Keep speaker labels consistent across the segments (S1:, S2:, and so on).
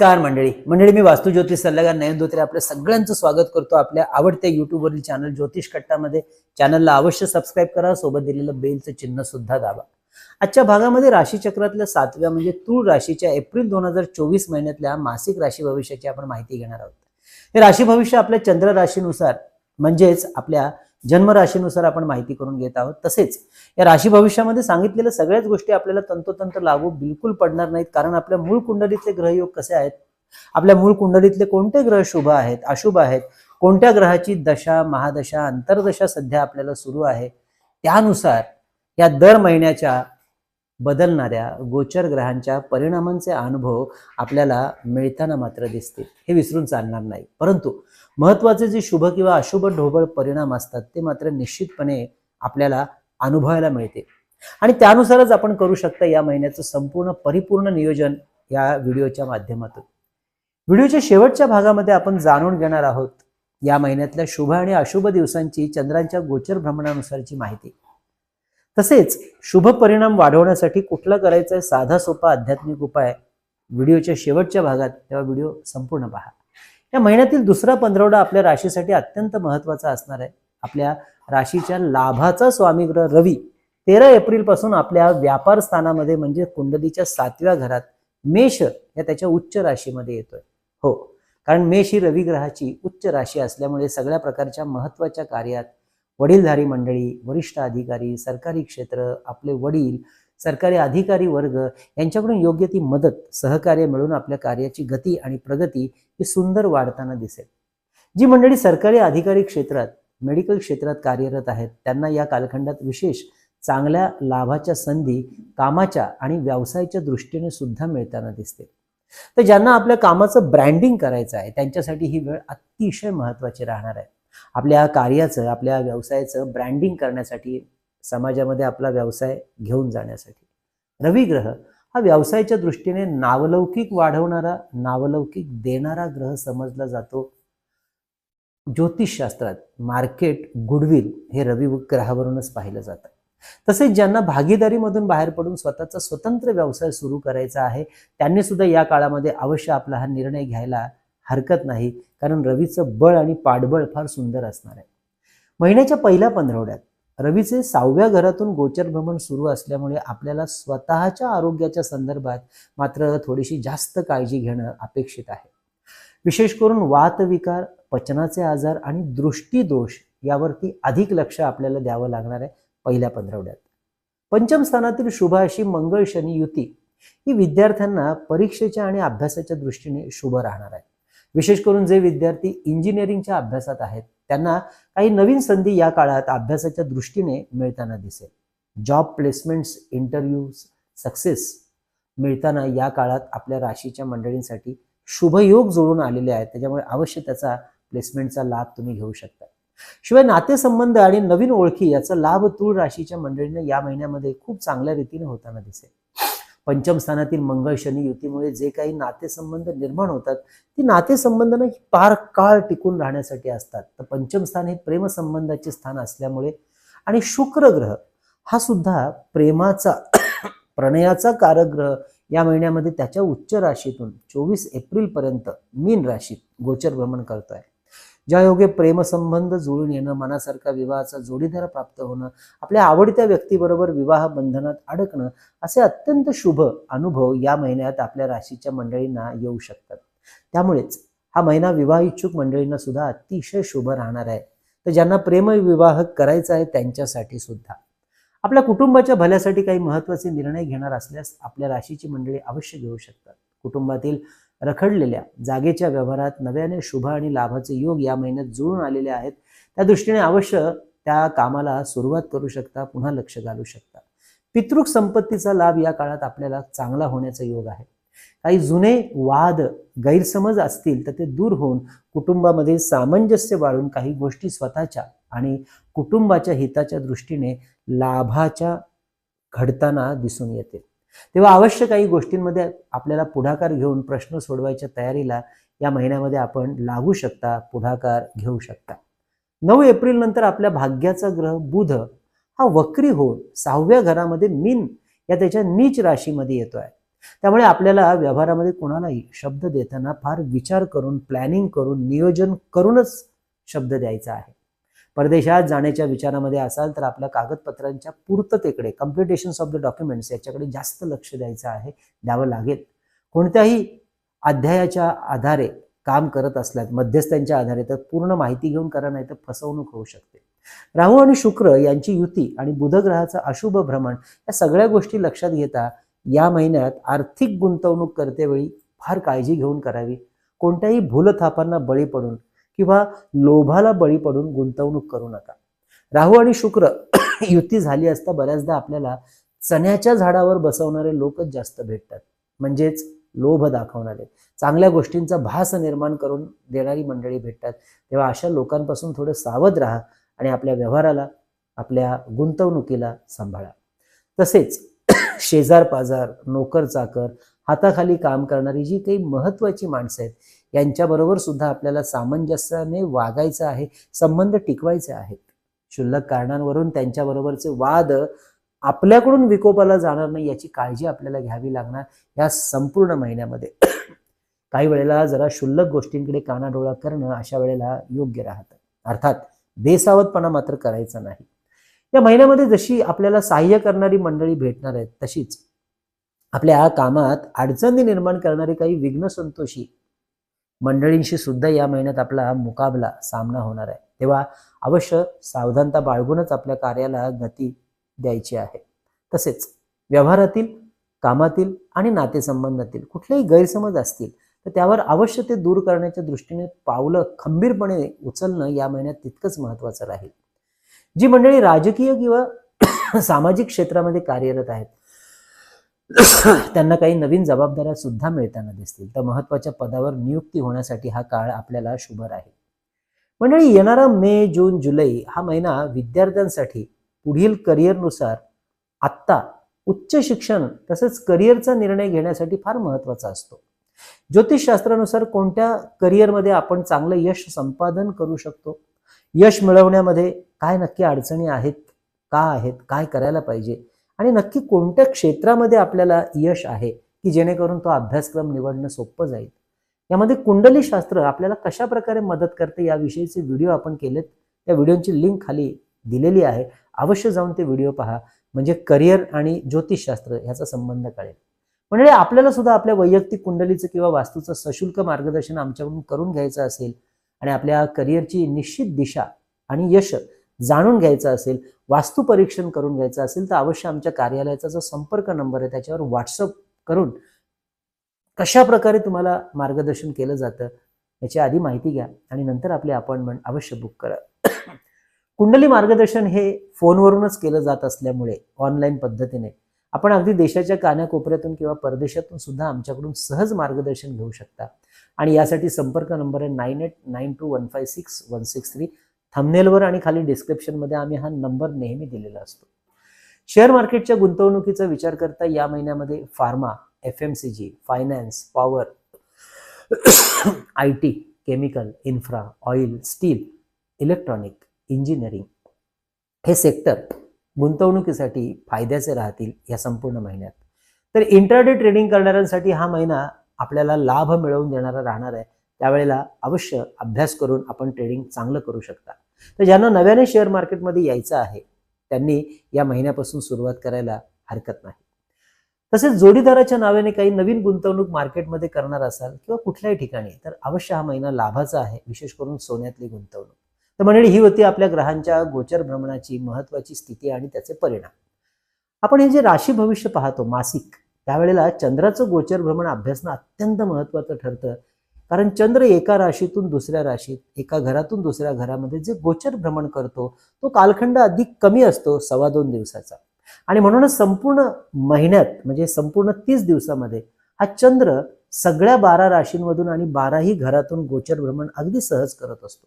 S1: नमस्कार मंडळी. मंडळी मी वास्तू ज्योतिष सल्लागार नयन धोत्रे. आपल्या सगळ्यांचं स्वागत करतो आपल्या आवडत्या युट्यूबवरील चॅनल ज्योतिष कट्टामध्ये. चॅनलला अवश्य सबस्क्राईब करा सोबत दिलेलं बेलचं चिन्ह सुद्धा दाबा. आजच्या भागामध्ये राशीचक्रातल्या सातव्या म्हणजे तूळ राशीच्या एप्रिल दोन हजार चोवीस महिन्यातल्या मासिक राशी भविष्याची आपण माहिती घेणार आहोत. हे राशी भविष्य आपल्या चंद्र राशीनुसार म्हणजेच आपल्या जन्म राशीनुसार आपण माहिती करून घेत आहोत. तसेच या राशी भविष्यामध्ये सांगितलेल्या सगळ्याच गोष्टी आपल्याला तंतोतंत लागू बिलकुल पडणार नाहीत. कारण आपल्या मूळ कुंडलीतले ग्रहयोग कसे आहेत? आपल्या मूळ कुंडलीतले कोणते ग्रह शुभ आहेत अशुभ आहेत? कोणत्या ग्रहाची दशा महादशा अंतर्दशा सध्या आपल्याला सुरू आहे? त्यानुसार या दर महिन्याच्या बदलणाऱ्या गोचर ग्रहांच्या परिणामांचे अनुभव आपल्याला मिळताना मात्र दिसतील. हे विसरून चालणार नाही. परंतु महत्त्वाचे जे शुभ किंवा अशुभ ढोबळ परिणाम असतात ते मात्र निश्चितपणे आपल्याला अनुभवायला मिळते आणि त्यानुसारच आपण करू शकता या महिन्याचं संपूर्ण परिपूर्ण नियोजन या व्हिडिओच्या माध्यमातून. व्हिडिओच्या शेवटच्या भागामध्ये आपण जाणून घेणार आहोत या महिन्यातल्या शुभ आणि अशुभ दिवसांची चंद्रांच्या गोचर भ्रमणानुसारची माहिती. तसेच शुभ परिणाम वाढवण्यासाठी कुठला करायचा आहे साधा सोपा आध्यात्मिक उपाय व्हिडिओच्या शेवटच्या भागात तेव्हा व्हिडिओ संपूर्ण पहा. या महिन्यातील दुसरा पंधरवडा आपल्या राशीसाठी अत्यंत महत्त्वाचा असणार आहे. आपल्या राशीच्या लाभाचा स्वामी ग्रह रवी तेरा एप्रिलपासून आपल्या व्यापार स्थानामध्ये म्हणजे कुंडलीच्या सातव्या घरात मेष या त्याच्या उच्च राशीमध्ये येतोय. हो कारण मेष ही रवी ग्रहाची उच्च राशी असल्यामुळे सगळ्या प्रकारच्या महत्त्वाच्या कार्यात वडीलधारी मंडळी वरिष्ठ अधिकारी सरकारी क्षेत्र आपले वडील सरकारी अधिकारी वर्ग यांच्याकडून योग्य ती मदत सहकार्य मिळून आपल्या कार्याची गती आणि प्रगती ही सुंदर वाढताना दिसेल. जी मंडळी सरकारी अधिकारी क्षेत्रात मेडिकल क्षेत्रात कार्यरत आहेत त्यांना या कालखंडात विशेष चांगल्या लाभाच्या संधी कामाच्या आणि व्यवसायाच्या दृष्टीने सुद्धा मिळताना दिसते तर ज्यांना आपल्या कामाचं ब्रँडिंग करायचं आहे त्यांच्यासाठी ही वेळ अतिशय महत्त्वाची राहणार आहे. आपल्या कार्याचं आपल्या व्यवसायाचं ब्रँडिंग करण्यासाठी समाजामध्ये आपला व्यवसाय घेऊन जाण्यासाठी. रवी ग्रह हा व्यवसायाच्या दृष्टीने नावलौकिक वाढवणारा नावलौकिक देणारा ग्रह समजला जातो. ज्योतिषशास्त्रात मार्केट गुडविल हे रवी ग्रहावरूनच पाहिलं जातं. तसेच ज्यांना भागीदारीमधून बाहेर पडून स्वतःचा स्वतंत्र व्यवसाय सुरू करायचा आहे त्यांनी सुद्धा या काळामध्ये अवश्य आपला हा निर्णय घ्यायला हरकत नाही कारण रवीचं बळ आणि पाठबळ फार सुंदर असणार आहे. महिन्याच्या पहिल्या पंधरवड्यात रवीचे सहाव्या घरातून गोचर भ्रमण सुरू असल्यामुळे आपल्याला स्वतःच्या आरोग्याच्या संदर्भात मात्र थोडीशी जास्त काळजी घेणं अपेक्षित आहे. विशेष करून वातविकार पचनाचे आजार आणि दृष्टीदोष यावरती अधिक लक्ष आपल्याला द्यावं लागणार आहे पहिल्या पंधरवड्यात. पंचम स्थानातील शुभ अशी मंगळ शनी युती ही विद्यार्थ्यांना परीक्षेच्या आणि अभ्यासाच्या दृष्टीने शुभ राहणार आहे. विशेष करून जे विद्यार्थी इंजिनिअरिंगच्या अभ्यासात आहेत त्यांना काही नवीन संधी या काळात अभ्यासाच्या दृष्टीने मिळताना दिसेल. जॉब प्लेसमेंट्स इंटरव्ह्यूज सक्सेस मिळताना या काळात आपल्या राशीच्या मंडळींसाठी शुभयोग जुळून आलेले आहेत. त्याच्यामुळे अवश्य त्याचा प्लेसमेंटचा लाभ तुम्ही घेऊ शकता. शिवाय नातेसंबंध आणि नवीन ओळखी याचा लाभ तूळ राशीच्या मंडळींना या महिन्यामध्ये खूप चांगल्या रीतीने होताना दिसेल. पंचम स्थानातील मंगळ शनी युतीमुळे जे काही नातेसंबंध निर्माण होतात ती नातेसंबंध पार काळ टिकून राहण्यासाठी असतात. तर पंचम स्थान हे प्रेमसंबंधाचे स्थान असल्यामुळे आणि शुक्र ग्रह हा सुद्धा प्रेमाचा प्रणयाचा कारग्रह या महिन्यामध्ये त्याच्या उच्च राशीतून चोवीस एप्रिल पर्यंत मीन राशीत गोचर भ्रमण करतोय. ज्या योगे प्रेमसंबंध जुळून येणं मनासारखा विवाहाचा जोडीदार प्राप्त होणं आपल्या आवडत्या व्यक्तीबरोबर विवाह बंधनात अडकणं असे अत्यंत शुभ अनुभव या महिन्यात आपल्या राशीच्या मंडळींना येऊ शकतात. त्यामुळेच हा महिना विवाह इच्छुक मंडळींना सुद्धा अतिशय शुभ राहणार आहे. तर ज्यांना प्रेमविवाह करायचा आहे त्यांच्यासाठी सुद्धा. आपल्या कुटुंबाच्या भल्यासाठी काही महत्त्वाचे निर्णय घेणार असल्यास आपल्या राशीची मंडळी अवश्य घेऊ शकतात. कुटुंबातील रखडलेल्या जागेच्या व्यवहारात नव्याने शुभ आणि लाभाचे योग या महिन्यात जुळून आलेले आहेत. त्या दृष्टीने अवश्य त्या कामाला सुरुवात करू शकता पुन्हा लक्ष घालू शकता. पितृक संपत्तीचा लाभ या काळात आपल्याला चांगला होण्याचा योग आहे. काही जुने वाद गैरसमज असतील तर ते दूर होऊन कुटुंबामध्ये सामंजस्य वाढून काही गोष्टी स्वतःच्या आणि कुटुंबाच्या हिताच्या दृष्टीने लाभाच्या घडताना दिसून येतील तेव्हा अवश्य काही गोष्टींमध्ये आपल्याला पुढाकार घेऊन प्रश्न सोडवायच्या तयारीला या महिन्यामध्ये आपण लागू शकता पुढाकार घेऊ शकता. नऊ एप्रिल नंतर आपल्या भाग्याचा ग्रह बुध हा वक्री होऊन सहाव्या घरामध्ये मीन या त्याच्या नीच राशीमध्ये येतो आहे त्यामुळे आपल्याला व्यवहारामध्ये कोणालाही शब्द देताना फार विचार करून प्लॅनिंग करून नियोजन करूनच शब्द द्यायचा आहे. परदेशात जाण्याच्या विचारामध्ये असाल तर आपल्या कागदपत्रांच्या पूर्ततेकडे कम्प्लिटेशन्स ऑफ द डॉक्युमेंट्स याच्याकडे जास्त लक्ष द्यायचं आहे द्यावं लागेल. कोणत्याही अध्यायाच्या आधारे काम करत असल्यात मध्यस्थांच्या आधारे तर पूर्ण माहिती घेऊन करा नाही तर फसवणूक होऊ शकते. राहू आणि शुक्र यांची युती आणि बुधग्रहाचं अशुभ भ्रमण या सगळ्या गोष्टी लक्षात घेता या महिन्यात आर्थिक गुंतवणूक करतेवेळी फार काळजी घेऊन करावी. कोणत्याही भूलथापांना बळी पडून किंवा लोभाला बळी पडून गुंतवणूक करू नका. राहू आणि शुक्र युती झाली असता बऱ्याचदा आपल्याला चण्याच्या झाडावर बसवणारे लोकच जास्त भेटतात. म्हणजेच लोभ दाखवणारे. चांगल्या गोष्टींचा भास निर्माण करून देणारी मंडळी भेटतात. तेव्हा अशा लोकांपासून थोडं सावध राहा आणि आपल्या व्यवहाराला आपल्या गुंतवणुकीला सांभाळा. तसेच शेजार पाजार नोकर चाकर हाताखाली काम करणारी जी काही महत्त्वाची माणसं आहेत यांच्याबरोबर सुद्धा आपल्याला सामंजस्याने वागायचं आहे संबंध टिकवायचे आहेत. क्षुल्लक कारणांवरून त्यांच्याबरोबरचे वाद आपल्याकडून विकोपाला जाणार नाही याची काळजी आपल्याला घ्यावी लागणार या संपूर्ण महिन्यामध्ये. काही वेळेला जरा क्षुल्लक गोष्टींकडे कानाडोळा करणं अशा वेळेला योग्य राहतं. अर्थात बेसावधपणा मात्र करायचा नाही. या महिन्यामध्ये जशी आपल्याला सहाय्य करणारी मंडळी भेटणार आहेत तशीच आपल्या कामात अडचणी निर्माण करणारी काही विघ्न संतोषी मंडळींशी सुद्धा या महिन्यात आपला मुकाबला सामना होणार आहे. तेव्हा अवश्य सावधानता बाळगूनच आपल्या कार्याला गती द्यायची आहे. तसेच व्यवहारातील कामातील आणि नातेसंबंधातील कुठलेही गैरसमज असतील तर त्यावर अवश्य ते दूर करण्याच्या दृष्टीने पावलं खंबीरपणे उचलणं या महिन्यात तितकंच महत्त्वाचं राहील. जी मंडळी राजकीय किंवा सामाजिक क्षेत्रामध्ये कार्यरत आहेत त्यांना काही नवीन जबाबदाऱ्या सुद्धा मिळताना दिसतील. तर महत्त्वाच्या पदावर नियुक्ती होण्यासाठी हा काळ आपल्याला शुभ राहील. मंडळी येणारा मे जून जुलै हा महिना विद्यार्थ्यांसाठी पुढील करिअरनुसार आत्ता उच्च शिक्षण तसेच करिअरचा निर्णय घेण्यासाठी फार महत्त्वाचा असतो. ज्योतिषशास्त्रानुसार कोणत्या करिअरमध्ये आपण चांगलं यश संपादन करू शकतो? यश मिळवण्यामध्ये काय नक्की अडचणी आहेत? का आहेत? काय करायला पाहिजे? आणि नक्की कोणत्या क्षेत्रामध्ये आपल्याला यश आहे की जेणेकरून तो अभ्यासक्रम निवडणं सोपं जाईल? यामध्ये कुंडली शास्त्र आपल्याला कशा प्रकारे मदत करते याविषयीचे व्हिडिओ आपण केलेत. त्या व्हिडिओची लिंक खाली दिलेली आहे. अवश्य जाऊन ते व्हिडिओ पहा. म्हणजे करिअर आणि ज्योतिषशास्त्र ह्याचा संबंध कळेल. म्हणजे आपल्याला सुद्धा आपल्या वैयक्तिक कुंडलीचं किंवा वास्तूचं सशुल्क मार्गदर्शन आमच्याकडून करून घ्यायचं असेल आणि आपल्या करिअरची निश्चित दिशा आणि यश जाणून घ्यायचं असेल वास्तुपरीक्षण करून घ्यायचं असेल तर अवश्य आमच्या कार्यालयाचा जो संपर्क नंबर आहे त्याच्यावर व्हॉट्सअप करून कशा प्रकारे तुम्हाला मार्गदर्शन केलं जातं याची आधी माहिती घ्या आणि नंतर आपली अपॉइंटमेंट अवश्य बुक करा. कुंडली मार्गदर्शन हे फोनवरूनच केलं जात असल्यामुळे ऑनलाईन पद्धतीने आपण अगदी देशाच्या कानाकोपऱ्यातून किंवा परदेशातून सुद्धा आमच्याकडून सहज मार्गदर्शन घेऊ शकता. आणि यासाठी संपर्क नंबर आहे nine eight nine two one five six one six three. थंबनेलवर आणि खाली डिस्क्रिप्शनमध्ये आम्ही हा नंबर नेहमी दिलेला असतो. शेअर मार्केटच्या गुंतवणुकीचा विचार करता या महिन्यामध्ये pharma F M C G finance power I T chemical infra oil steel electronic engineering हे सेक्टर गुंतवणुकीसाठी फायद्याचे राहतील या संपूर्ण महिन्यात. तर इंटरडे ट्रेडिंग करणाऱ्यांसाठी हा महिना आपल्याला लाभ मिळवून देणारा राहणार आहे. त्यावेळेला अवश्य अभ्यास करून आपण ट्रेडिंग चांगलं करू शकता. तर ज्यांना नव्याने शेअर मार्केटमध्ये यायचं आहे त्यांनी या महिन्यापासून सुरुवात करायला हरकत नाही. तसेच जोडीदाराच्या नावाने काही नवीन गुंतवणूक मार्केटमध्ये करणार असाल किंवा कुठल्याही ठिकाणी तर अवश्य हा महिना लाभाचा आहे विशेष करून सोन्यातली गुंतवणूक. तर मंडळी ही होती आपल्या ग्रहांच्या गोचर भ्रमणाची महत्वाची स्थिती आणि त्याचे परिणाम. आपण हे जे राशी भविष्य पाहतो मासिक त्यावेळेला चंद्राचं गोचर भ्रमण अभ्यासणं अत्यंत महत्वाचं ठरतं. कारण चंद्र एका राशीतून दुसऱ्या राशीत एका घरातून दुसऱ्या घरामध्ये जे गोचर भ्रमण करतो तो कालखंड अधिक कमी असतो सव्वा दोन दिवसाचा. आणि म्हणूनच संपूर्ण महिन्यात म्हणजे संपूर्ण तीस दिवसामध्ये हा चंद्र सगळ्या बारा राशींमधून आणि बाराही घरातून गोचर भ्रमण अगदी सहज करत असतो.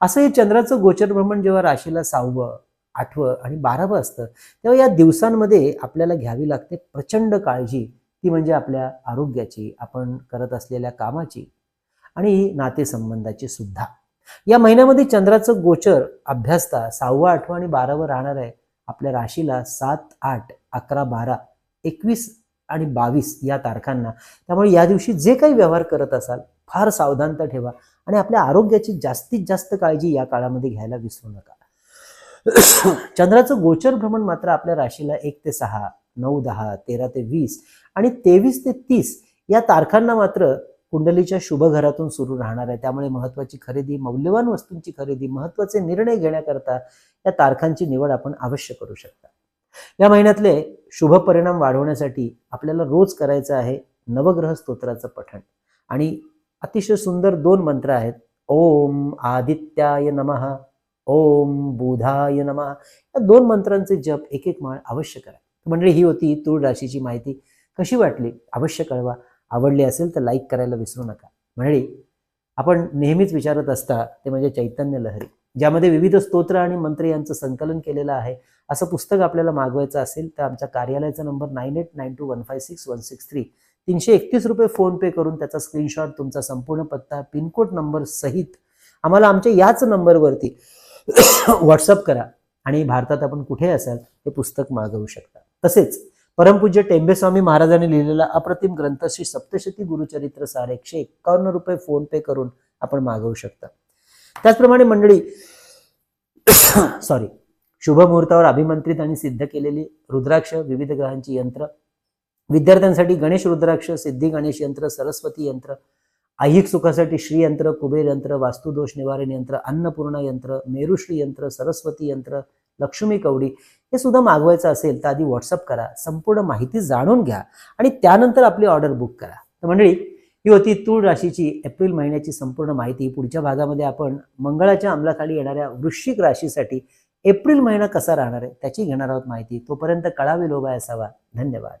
S1: असं हे चंद्राचं गोचर भ्रमण जेव्हा राशीला सहावं आठवं आणि बारावं असतं तेव्हा या दिवसांमध्ये आपल्याला घ्यावी लागते प्रचंड काळजी. ती म्हणजे आपल्या आरोग्याची आपण करत असलेल्या कामाची. आणि नातेसंबंधाचे सुद्धा. या महिन्यामध्ये चंद्राचं गोचर अभ्यासता सहावं आठवं आणि बारावं राहणार आहे. आपल्या राशीला सात आठ अकरा बारा एकवीस आणि बावीस या तारखांना. त्यामुळे या दिवशी जे काही व्यवहार करत असाल फार सावधानता ठेवा आणि आपल्या आरोग्याची जास्तीत जास्त काळजी या काळामध्ये घ्यायला विसरू नका. चंद्राचं गोचर भ्रमण मात्र आपल्या राशीला एक ते सहा नऊ दहा तेरा ते वीस आणि तेवीस ते तीस या तारखांना मात्र कुंडलीच्या शुभ घरातून सुरू राहणार आहे. त्यामुळे महत्वाची खरेदी मौल्यवान वस्तूंची खरेदी महत्त्वाचे निर्णय घेण्याकरता या तारखांची निवड आपण अवश्य करू शकता. या महिन्यातले शुभ परिणाम वाढवण्यासाठी आपल्याला रोज करायचं आहे नवग्रह स्तोत्राचं पठण. आणि अतिशय सुंदर दोन मंत्र आहेत. ओम आदित्याय नमः ओम बुधाय नमः. या दोन मंत्रांचे जप एक एक माळ अवश्य करा. म्हणजे ही होती तूळ राशीची माहिती. कशी वाटली? अवश्य कळवा. आवडली असेल तर लाईक करायला विसरू नका. मंडळी आपण नेहमीच विचारत असता ते म्हणजे चैतन्य लहरी ज्यामध्ये विविध स्तोत्र आणि मंत्र यांचं संकलन केलेलं आहे. असं पुस्तक आपल्याला मागवायचं असेल तर आमच्या कार्यालयाचा number nine eight nine two one five six one six three. तीनशे एकतीस रुपये फोनपे करून त्याचा स्क्रीनशॉट तुमचा संपूर्ण पत्ता पिनकोड नंबर सहित आम्हाला आमच्या याच नंबरवरती व्हॉट्सअप करा आणि भारतात आपण कुठे असाल हे पुस्तक मागवू शकता. तसेच परमपूज्य टेंबेस्वामी महाराजांनी लिहिलेला अप्रतिम ग्रंथ श्री सप्तशती गुरुचरित्र सार एकशे एक्कावन्न रुपये फोन पे करून आपण मागवू शकता. त्याचप्रमाणे मंडळी सॉरी शुभ मुहूर्तावर अभिमंत्रित आणि सिद्ध केलेली रुद्राक्ष विविध ग्रहांची यंत्र विद्यार्थ्यांसाठी गणेश रुद्राक्ष सिद्धी गणेश यंत्र सरस्वती यंत्र ऐहिक सुखासाठी श्री यंत्र कुबेर यंत्र वास्तुदोष निवारण यंत्र अन्नपूर्णा यंत्र मेरुश्री यंत्र सरस्वती यंत्र लक्ष्मी कवडी हे सुद्धा मागवायचं असेल तर आधी व्हॉट्सअप करा. संपूर्ण माहिती जाणून घ्या आणि त्यानंतर आपली ऑर्डर बुक करा. तर मंडळी ही होती तूळ राशीची एप्रिल महिन्याची संपूर्ण माहिती. पुढच्या भागामध्ये आपण मंगळाच्या अंमलाखाली येणाऱ्या वृश्चिक राशीसाठी एप्रिल महिना कसा राहणार आहे त्याची घेणार आहोत माहिती. तोपर्यंत कळावी लोबाय असावा. धन्यवाद.